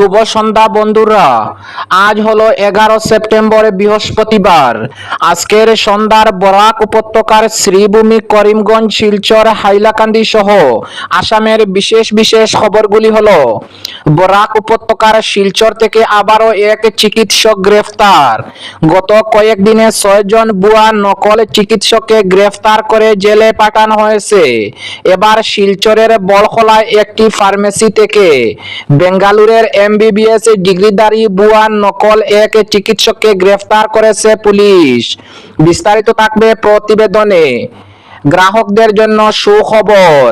শুভ সন্ধ্যা, বন্ধুরা। আজ হলো এগারো সেপ্টেম্বর, বৃহস্পতিবার। আজকের সন্ধ্যার বরাক উপত্যকার শ্রীভূমি করিমগঞ্জ, শিলচর, হাইলাকান্দি সহ আসামের বিশেষ বিশেষ খবরগুলি হলো, বরাক উপত্যকার শিলচর থেকে আবারও এক চিকিৎসক গ্রেফতার। গত কয়েকদিনে ছয়জন বুয়া নকল চিকিৎসককে গ্রেফতার করে জেলে পাঠানো হয়েছে। এবার শিলচরের বলখলায় একটি ফার্মেসি থেকে বেঙ্গালুরের এমবিবিএস ডিগ্রিধারী বুয়া নকল এক চিকিৎসককে গ্রেফতার করেছে পুলিশ। বিস্তারিত থাকবে প্রতিবেদনে। গ্রাহকদের জন্য সুখবর,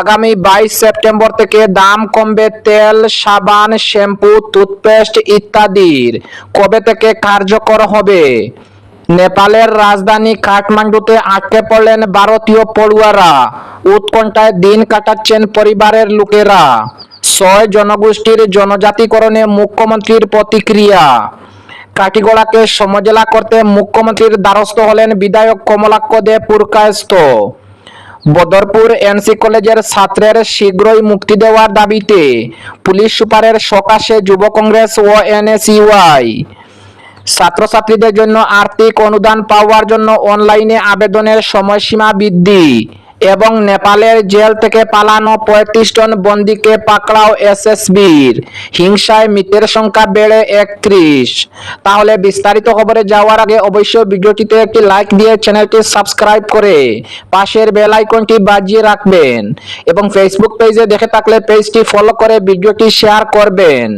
আগামী বাইশ সেপ্টেম্বর থেকে দাম কমবে তেল, সাবান, শ্যাম্পু, টুথপেস্ট ইত্যাদির। কবে থেকে কার্যকর হবে? নেপালের রাজধানী কাঠমান্ডুতে আটকে পড়লেন ভারতীয় পড়ুয়ারা। উৎকণ্ঠায় দিন কাটাচ্ছেন পরিবারের লোকেরা। ছয় জনগোষ্ঠীর জনজাতিকরণে মুখ্যমন্ত্রীর প্রতিক্রিয়া। কাটিগড়াকে সমজেলা করতে মুখ্যমন্ত্রীর দ্বারস্থ হলেন বিধায়ক কমলাক্ষ দে পুরকায়স্থ। বদরপুর এনসি কলেজের ছাত্রের শীঘ্রই মুক্তি দেওয়ার দাবিতে পুলিশ সুপারের সকাশে যুব কংগ্রেস ও এনএসইউআই। ছাত্রছাত্রীদের জন্য আর্থিক অনুদান পাওয়ার জন্য অনলাইনে আবেদনের সময়সীমা বৃদ্ধি। এবং নেপালের জেল থেকে পালানো পঁয়ত্রিশ জন বন্দীকে পাকড়াও এসএসবির। হিংসায় মৃতের সংখ্যা বেড়ে একত্রিশ। তাহলে বিস্তারিত খবরে যাওয়ার আগে অবশ্যই ভিডিওটিতে একটি লাইক দিয়ে চ্যানেলটি সাবস্ক্রাইব করে পাশের বেল আইকনটি বাজিয়ে রাখবেন এবং ফেসবুক পেজে দেখে থাকলে পেজটি ফলো করে ভিডিওটি শেয়ার করবেন,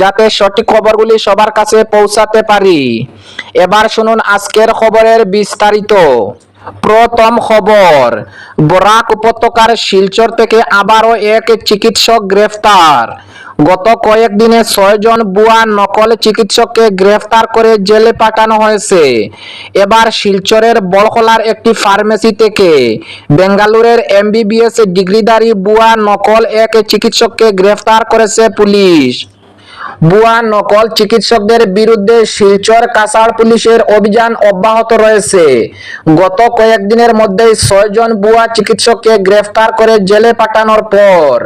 যাতে সঠিক খবরগুলি সবার কাছে পৌঁছাতে পারি। এবার শুনুন আজকের খবরের বিস্তারিত। প্রথম খবর, বরাক উপত্যকার শিলচর থেকে আবারও এক চিকিৎসক গ্রেফতার। গত কয়েকদিনে ছয়জন বুয়া নকল চিকিৎসককে গ্রেফতার করে জেলে পাঠানো হয়েছে। এবার শিলচরের বলখলার একটি ফার্মেসি থেকে বেঙ্গালুরের এমবিবিএস ডিগ্রিধারী বুয়া নকল এক চিকিৎসককে গ্রেফতার করেছে পুলিশ। বুয়া নকল চিকিৎসকদের বিরুদ্ধে শিলচর কাছাড় পুলিশের অভিযান অব্যাহত রয়েছে। গত কয়েকদিনের মধ্যেই ছয়জন বুয়া চিকিৎসককে গ্রেফতার করে জেলে পাঠানোর পর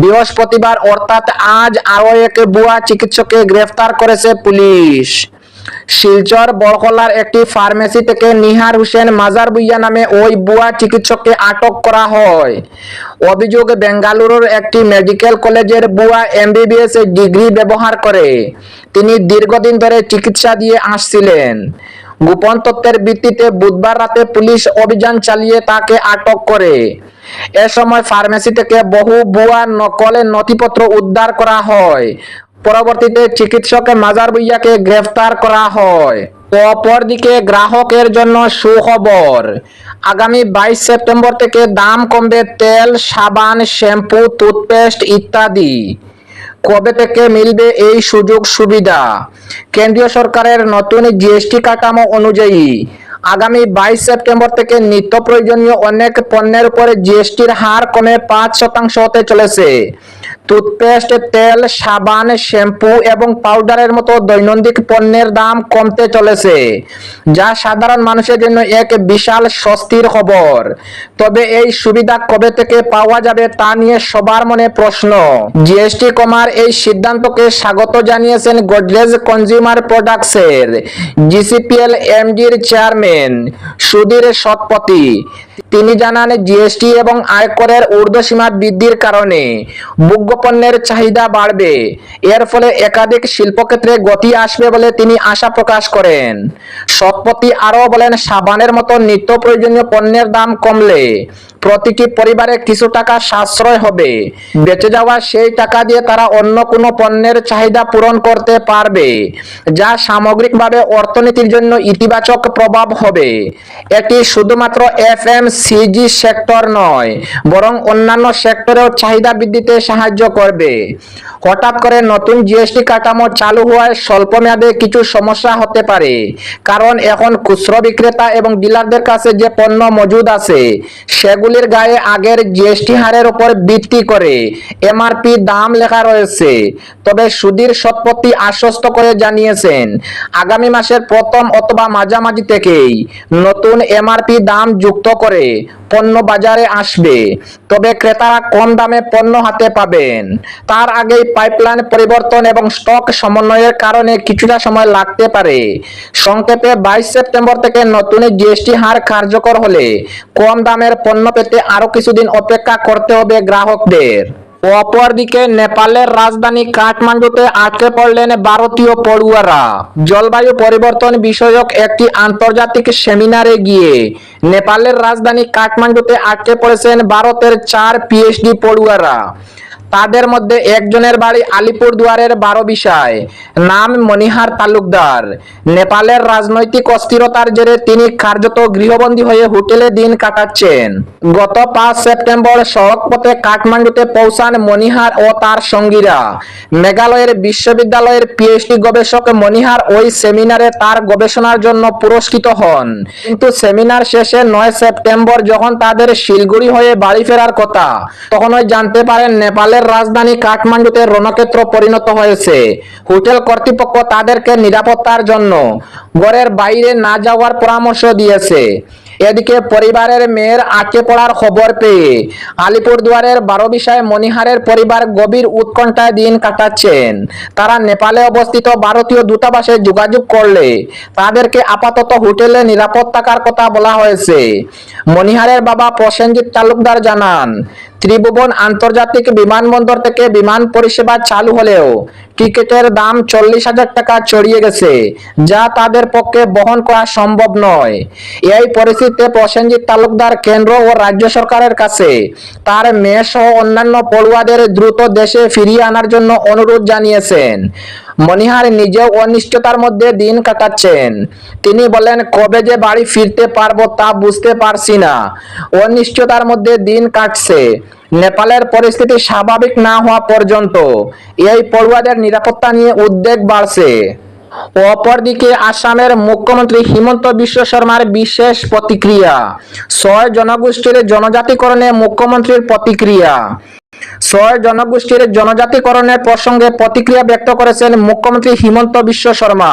বৃহস্পতিবার অর্থাৎ আজ আরও এক বুয়া চিকিৎসককে গ্রেফতার করেছে পুলিশ। শিলচর বড়কলার একটি ফার্মেসি থেকে নিহার হোসেন মাজার বুইয়া নামে ওই বুয়া চিকিৎসককে আটক করা হয়। অভিযোগ, বেঙ্গালুরুর একটি মেডিকেল কলেজের বুয়া এমবিবিএস ডিগ্রি ব্যবহার করে। তিনি দীর্ঘদিন ধরে চিকিৎসা দিয়ে আসছিলেন। গোপন তথ্যের ভিত্তিতে বুধবার রাতে পুলিশ অভিযান চালিয়ে তাকে আটক করে। এ সময় ফার্মেসি থেকে বহু বুয়া নকলের নথিপত্র উদ্ধার করা হয়। পরবর্তীতে চিকিৎসক মাজার বুইয়াকে গ্রেফতার করা হয়। অপরদিকে গ্রাহকের জন্য সুখবর, আগামী বাইশ সেপ্টেম্বর থেকে দাম কমবে তেল, সাবান, শ্যাম্পু, টুথপেস্ট ইত্যাদি। কবে থেকে মিলবে এই সুযোগ সুবিধা? কেন্দ্রীয় সরকারের নতুন জিএসটি কাঠামো অনুযায়ী, আগামী বাইশ সেপ্টেম্বর থেকে নিত্য প্রয়োজনীয় অনেক পণ্যের উপরে জিএসটির হার কমে পাঁচ শতাংশ হতে চলেছে। টুথপেস্ট তেল, সাবান, শ্যাম্পু এবং পাউডারের মতো দৈনন্দিন পণ্যের দাম কমতে চলেছে, যা সাধারণ মানুষের জন্য এক বিশাল স্বস্তির খবর। তবে এই সুবিধা কবে থেকে পাওয়া যাবে তা নিয়ে সবার মনে প্রশ্ন। জিএসটি কমার এই সিদ্ধান্তকে স্বাগত জানিয়েছেন গোদরেজ কনজিউমার প্রোডাক্টসের জিসিপিএল এমডির চেয়ারম্যান সুধীর শতপথী। তিনি জানান জিএসটি এবং আয়করের ঊর্ধ্বসীমা বৃদ্ধির কারণে ভোগ্য পণ্যের চাহিদা বাড়বে। এর ফলে একাধিক শিল্পক্ষেত্রে গতি আসবে বলে তিনি আশা প্রকাশ করেন। সৎপতি আরও বলেন, সাবানের মতো নিত্য প্রয়োজনীয় পণ্যের দাম কমলে প্রতিটি পরিবারে কিছু টাকা সাশ্রয় হবে। বেঁচে যাওয়া সেই টাকা দিয়ে তারা অন্য কোনো পণ্যের চাহিদা পূরণ করতে পারবে, যা সামগ্রিকভাবে অর্থনীতির জন্য ইতিবাচক প্রভাব হবে। এটি শুধুমাত্র এফ এম সিজি সেক্টর নয়, বরং অন্যান্য সেক্টরেও চাহিদা বৃদ্ধিতে সাহায্য করবে। হঠাৎ করে নতুন জিএসটি কাঠামো চালু হওয়ায় স্বল্প মেয়াদে কিছু সমস্যা হতে পারে, কারণ এখন খুচরো বিক্রেতা এবং ডিলারদের কাছে যে পণ্য মজুদ আছে সেগুলির গায়ে আগের জিএসটি হারের উপর ভিত্তি করে। এমআরপি দাম লেখা রয়েছে। তবে সুধীর সৎপত্তি আশ্বস্ত করে জানিয়েছেন, আগামী মাসের প্রথম অথবা মাঝামাঝি থেকেই নতুন এমআরপি দাম যুক্ত করে। পণ্য বাজারে আসবে, তবে ক্রেতারা কম দামে পণ্য হাতে পাবেন। তার আগেই পাইপলাইন পরিবর্তন এবং স্টক সমন্বয়ের কারণে কিছুটা সময় লাগতে পারে। সংক্ষেপে বাইশ সেপ্টেম্বর থেকে নতুন জিএসটি হার কার্যকর হলে কম দামের পণ্য পেতে আরও কিছুদিন অপেক্ষা করতে হবে গ্রাহকদের। অপরদিকে নেপালের রাজধানী কাঠমান্ডুতে আটকে পড়লেন ভারতীয় পড়ুয়ারা। জলবায়ু পরিবর্তন বিষয়ক একটি আন্তর্জাতিক সেমিনারে গিয়ে নেপালের রাজধানী কাঠমান্ডুতে আটকে পড়েছেন ভারতের চার পিএইচডি পড়ুয়ারা। তাদের মধ্যে একজনের বাড়ি আলিপুর দুয়ারের বারো বিষয় নাম মনিহার তালুকদার। নেপালের রাজনৈতিক অস্থিরতার জেরে তিনি কার্যত গৃহবন্দী হয়ে হোটেলে দিন কাটাচ্ছেন। গত পাঁচ সেপ্টেম্বর সড়ক পথে কাঠমান্ডুতে পৌঁছান মনিহার ও তার সঙ্গীরা। মেঘালয়ের বিশ্ববিদ্যালয়ের পিএইচডি গবেষক মনিহার ওই সেমিনারে তার গবেষণার জন্য পুরস্কৃত হন। কিন্তু সেমিনার শেষে নয় সেপ্টেম্বর যখন তাদের শিলগুড়ি হয়ে বাড়ি ফেরার কথা তখন ওই জানতে পারেন নেপালের রাজধানী কাঠমান্ডুতে রণক্ষেত্র পরিণত হয়েছে। হোটেল কর্তৃপক্ষ তাদেরকে নিরাপত্তার জন্য ঘরের বাইরে না যাওয়ার পরামর্শ দিয়েছে। এদিকে পরিবারের মেয়ের আটকে পড়ার খবর পেয়ে আলিপুরদুয়ারের বারো বিষয় মনিহারের পরিবার গভীর উৎকণ্ঠায় দিন কাটাচ্ছেন। তারা নেপালে অবস্থিত ভারতীয় দূতাবাসে যোগাযোগ করলে তাদেরকে আপাতত হোটেলে নিরাপদ থাকার কথা বলা হয়েছে। মনিহারের বাবা প্রসেনজিৎ তালুকদার জানান ত্রিভুবন আন্তর্জাতিক বিমানবন্দর থেকে বিমান পরিষেবা চালু হলেও টিকিটের দাম চল্লিশ হাজার টাকা ছড়িয়ে গেছে, যা তাদের পক্ষে বহন করা সম্ভব নয়। এই পরিস্থিতিতে প্রসেনজিৎ তালুকদার কেন্দ্র ও রাজ্য সরকারের কাছে তার মেয়ে সহ অন্যান্য পড়ুয়াদের দ্রুত দেশে ফিরিয়ে আনার জন্য অনুরোধ জানিয়েছেন। মনিহার নিজেও অনিশ্চয়তার মধ্যে দিন কাটাচ্ছেন। তিনি বলেন, কবে যে বাড়ি ফিরতে পারব তা বুঝতে পারছি না। অনিশ্চয়তার মধ্যে দিন কাটছে। নেপালের পরিস্থিতি স্বাভাবিক না হওয়া পর্যন্ত এই পড়ুয়াদের নিরাপত্তা নিয়ে উদ্বেগ বাড়ছে। অপরদিকে আসামের মুখ্যমন্ত্রী হিমন্ত বিশ্ব শর্মার বিশেষ প্রতিক্রিয়া। ছয় জনগোষ্ঠীর জনজাতিকরণে মুখ্যমন্ত্রীর প্রতিক্রিয়া। ছয় জনগোষ্ঠীর জনজাতিকরণের প্রসঙ্গে প্রতিক্রিয়া ব্যক্ত করেছেন মুখ্যমন্ত্রী হিমন্ত বিশ্ব শর্মা।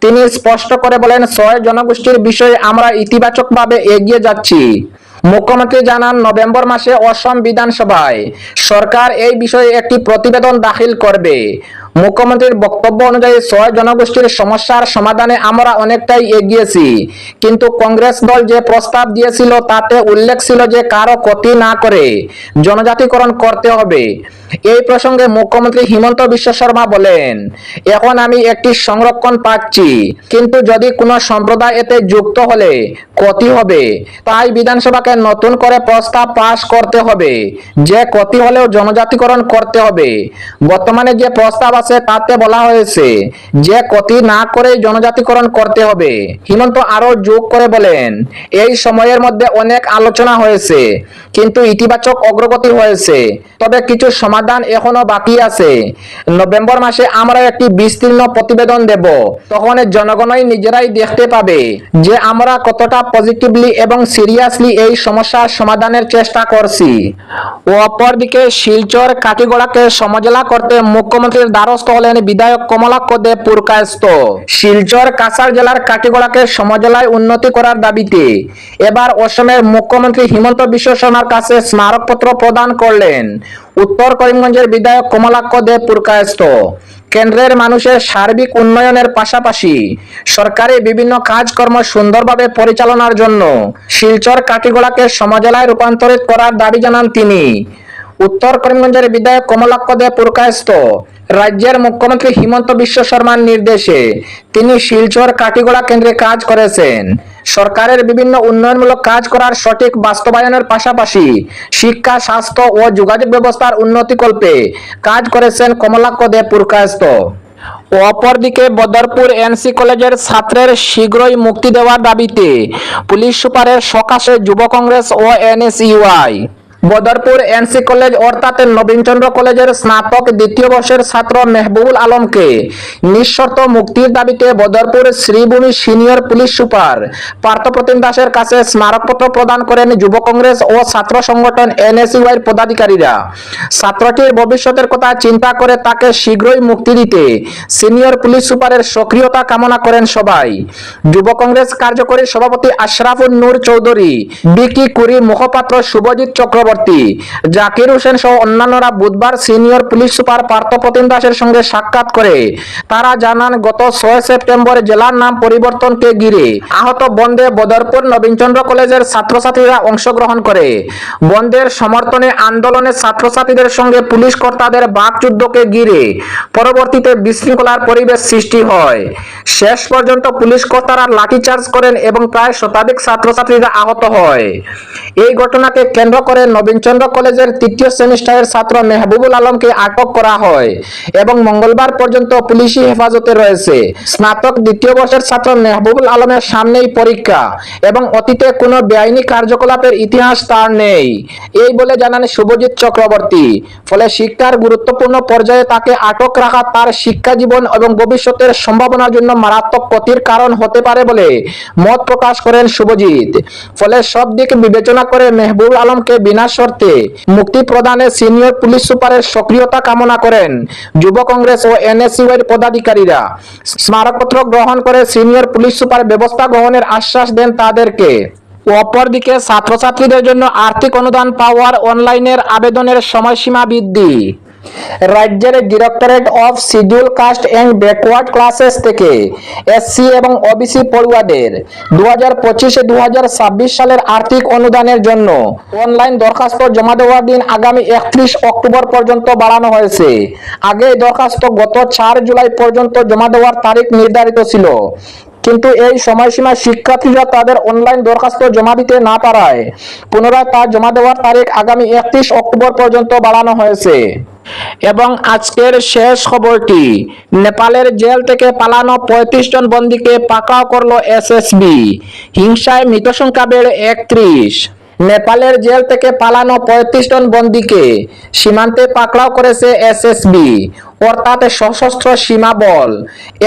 তিনি স্পষ্ট করে বলেন, ছয় জনগোষ্ঠীর বিষয়ে আমরা ইতিবাচকভাবে এগিয়ে যাচ্ছি। মুখ্যমন্ত্রী জানান, নভেম্বর মাসে অসম বিধানসভায় সরকার এই বিষয়ে একটি প্রতিবেদন দাখিল করবে। মুখ্যমন্ত্রীর বক্তব্য অনুযায়ী ছয় জনগোষ্ঠীর সমস্যার সমাধানে আমরা অনেকটাই এগিয়েছি। কিন্তু কংগ্রেস দল যে প্রস্তাব দিয়েছিল, তাতে উল্লেখ ছিল যে কারও ক্ষতি না করে জনজাতিকরণ করতে হবে। এই প্রসঙ্গে মুখ্যমন্ত্রী হিমন্ত বিশ্ব শর্মা বলেন, এখন আমি একটি সংরক্ষণ পাচ্ছি, কিন্তু যদি কোনো সম্প্রদায় এতে যুক্ত হলে ক্ষতি হবে। তাই বিধানসভাকে নতুন করে প্রস্তাব পাশ করতে হবে। যে ক্ষতি হলেও জনজাতিকরণ করতে হবে। বর্তমানে যে প্রস্তাব আছে তাতে বলা হয়েছে যে ক্ষতি না করে জনজাতিকরণ করতে হবে। হিমন্ত আরও যোগ করে বলেন, এই সময়ের মধ্যে অনেক আলোচনা হয়েছে, কিন্তু ইতিবাচক অগ্রগতি হয়েছে। তবে কিছু সমাধান এখনও বাকি আছে। নভেম্বর মাসে আমরা একটি বিস্তীর্ণ প্রতিবেদন দেব। তখন জনগণই নিজেরাই দেখতে পাবে যে আমরা কতটা পজিটিভলি এবং সিরিয়াসলি এই সমস্যার সমাধানের চেষ্টা করছি। অপরদিকে শিলচর কাটিগড়াকে সমজেলা করতে মুখ্যমন্ত্রীর দ্বারস্থ হলেন বিধায়ক কমলাক্ষ দেব পুরকায়স্ত শিলচর কাছাড় জেলার কাটিগড়াকে সমজেলায় উন্নতি করার দাবিতে এবার অসমের মুখ্যমন্ত্রী হিমন্ত বিশ্ব শর্মার কাছে স্মারকপত্র প্রদান করলেন উত্তর করিমগঞ্জের বিধায়ক কমলাক্ষ দেব পুরকায়স্ত কেন্দ্রের মানুষের সার্বিক উন্নয়নের পাশাপাশি সরকারি বিভিন্ন কাজকর্ম সুন্দরভাবে পরিচালনার জন্য শিলচর কাটিগড়াকে সমজেলায় রূপান্তরিত করার দাবি জানান তিনি। উত্তর করিমগঞ্জের বিধায়ক কমলাক্ষ দে পুরকায়স্ত রাজ্যের মুখ্যমন্ত্রী হিমন্ত বিশ্ব শর্মার নির্দেশে তিনি শিলচর কাটিগড়া কেন্দ্রে কাজ করেছেন। সরকারের বিভিন্ন উন্নয়নমূলক কাজ করার সঠিক বাস্তবায়নের পাশাপাশি শিক্ষা, স্বাস্থ্য ও যোগাযোগ ব্যবস্থার উন্নতিকল্পে কাজ করেছেন কমলাক্ষ দে পুরকায়স্ত অপরদিকে বদরপুর এনসি কলেজের ছাত্রের শীঘ্রই মুক্তি দেওয়ার দাবিতে পুলিশ সুপারের সকাশে যুব কংগ্রেস ও এনএসইউআই বদরপুর এনসি কলেজ অর্থাৎ নবীনচন্দ্র কলেজের স্নাতক দ্বিতীয় বর্ষের ছাত্র মেহবুবুল আলমকে নিঃশর্ত মুক্তির দাবিতে Badarpur Sribhumi senior police super Parthapratim দাসের কাছে স্মারকপত্র প্রদান করেন যুব কংগ্রেস ও ছাত্র সংগঠন এনএসইউআইয়ের পদাধিকারীরা। ছাত্রটির ভবিষ্যতের কথা চিন্তা করে তাকে শীঘ্রই মুক্তি দিতে সিনিয়র পুলিশ সুপারের সক্রিয়তা কামনা করেন সবাই। যুব কংগ্রেস কার্যকরী সভাপতি আশরাফুল নূর চৌধুরী, বিকি কুরি মুখপাত্র শুভজিৎ চক্রবর্তী জাকির হোসেন সহ অন্যান্যরা বুধবার সিনিয়র পুলিশ সুপার পার্থপ্রতিম দাসের সঙ্গে সাক্ষাৎ করে। তারা জানান, গত ছয় সেপ্টেম্বর জেলার নাম পরিবর্তনকে ঘিরে আহত বন্দে বদরপুর নবীনচন্দ্র কলেজের ছাত্রছাত্রীরা অংশগ্রহণ করে। বন্ধের সমর্থনে আন্দোলনের ছাত্রছাত্রীদের সঙ্গে পুলিশ কর্তাদের বাকযুদ্ধকে ঘিরে পরবর্তীতে বিশৃঙ্খলার পরিবেশ সৃষ্টি হয়। শেষ পর্যন্ত পুলিশ কর্তারা লাঠিচার্জ করেন এবং প্রায় শতাধিক ছাত্রছাত্রীরা আহত হয়। এই ঘটনাকে কেন্দ্র করে নবীনচন্দ্র কলেজের তৃতীয় সেমিস্টারের ছাত্র মেহবুবুল আলমকে আটক করা হয় এবং মঙ্গলবার পর্যন্ত পুলিশি হেফাজতে রয়েছে। স্নাতক দ্বিতীয় বর্ষের ছাত্র মেহবুবুল আলমের সামনেই পরীক্ষা এবং অতীতে কোনো বেআইনি কার্যকলাপের ইতিহাস তার নেই। এই বলে জানান শুভজিৎ চক্রবর্তী। ফলে শিক্ষার গুরুত্বপূর্ণ পর্যায়ে তাকে আটক রাখা তার শিক্ষা জীবন এবং ভবিষ্যতের সম্ভাবনার জন্য মারাত্মক ক্ষতির কারণ হতে পারে বলে মত প্রকাশ করেন শুভজিৎ। ফলে সব দিক বিবেচনা করে মেহবুব আলমকে বিনা শর্তে মুক্তি প্রদানে সিনিয়র পুলিশ সুপারের সক্রিয়তা কামনা করেন যুব কংগ্রেস ও এনএসইউয়ের পদাধিকারীরা। স্মারকপত্র গ্রহণ করে সিনিয়র পুলিশ সুপার ব্যবস্থা গ্রহণের আশ্বাস দেন তাদেরকে। অপরদিকে ছাত্রছাত্রীদের জন্য আর্থিক অনুদান পাওয়ার অনলাইনের আবেদনের সময়সীমা বৃদ্ধি। রাজ্যের directorate of scheduled caste and backward classes থেকে এসসি এবং ওবিসি পড়ুয়াদের দু হাজার পঁচিশে দু হাজার ছাব্বিশ সালের আর্থিক অনুদানের জন্য অনলাইন দরখাস্ত জমা দেওয়ার দিন আগামী একত্রিশ অক্টোবর পর্যন্ত বাড়ানো হয়েছে। আগে দরখাস্ত গত চার জুলাই পর্যন্ত জমা দেওয়ার তারিখ নির্ধারিত ছিল। কিন্তু এই সময়সীমা শিক্ষার্থীরা তাদের অনলাইন দরখাস্ত জমা দিতে না পারায়। পুনরায় তা জমা দেওয়ার তারিখ আগামী একত্রিশ অক্টোবর পর্যন্ত বাড়ানো হয়েছে। এবং আজকের শেষ খবরটি, নেপালের জেল থেকে পালানো পঁয়ত্রিশ জন বন্দীকে পাকাও করল এসএসবি। হিংসায় মৃত সংখ্যা বেড়ে একত্রিশ। নেপালের জেল থেকে পালানো পঁয়ত্রিশ জন বন্দীকে সীমান্তে পাকড়াও করেছে এসএসবি। অর্থাৎ সশস্ত্র সীমা বল।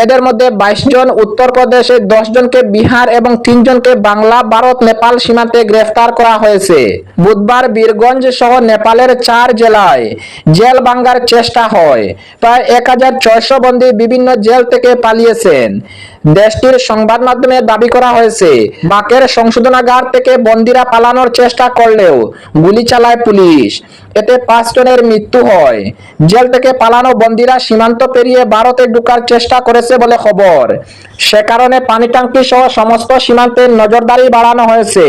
এদের মধ্যে বাইশ জন উত্তরপ্রদেশে দশ জনকে বিহার এবং তিন জনকে বাংলা, ভারত, নেপাল সীমান্তে গ্রেফতার করা হয়েছে। বুধবার বীরগঞ্জ সহ নেপালের চার জেলায় জেল ভাঙ্গার চেষ্টা হয়। প্রায় এক হাজার ছয়শো বন্দী বিভিন্ন জেল থেকে পালিয়েছেন। দেশটির সংবাদ মাধ্যমে দাবি করা হয়েছে, বাকের সংশোধনাগার থেকে বন্দীরা পালানোর চেষ্টা করলেও গুলি চালায় পুলিশ। এতে পাঁচ জনের মৃত্যু হয়। জেল থেকে পালানো বন্দীরা সীমান্ত পেরিয়ে ভারতে ঢুকার চেষ্টা করেছে বলে খবর। সে কারণে পানিটাঙ্কি সহ সমস্ত সীমান্তে নজরদারি বাড়ানো হয়েছে।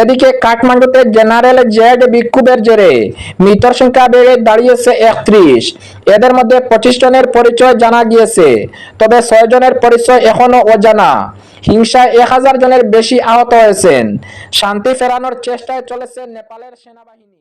এদিকে কাঠমান্ডুতে জেনারেল জেড বিক্ষোভের জেরে মৃতর সংখ্যা বেড়ে দাঁড়িয়েছে একত্রিশ। এদের মধ্যে পঁচিশ জনের পরিচয় জানা গিয়েছে, তবে ছয় জনের পরিচয় এখনও অজানা। হিংসায় এক হাজার জনের বেশি আহত হয়েছেন। শান্তি ফেরানোর চেষ্টায় চলেছে নেপালের সেনাবাহিনী।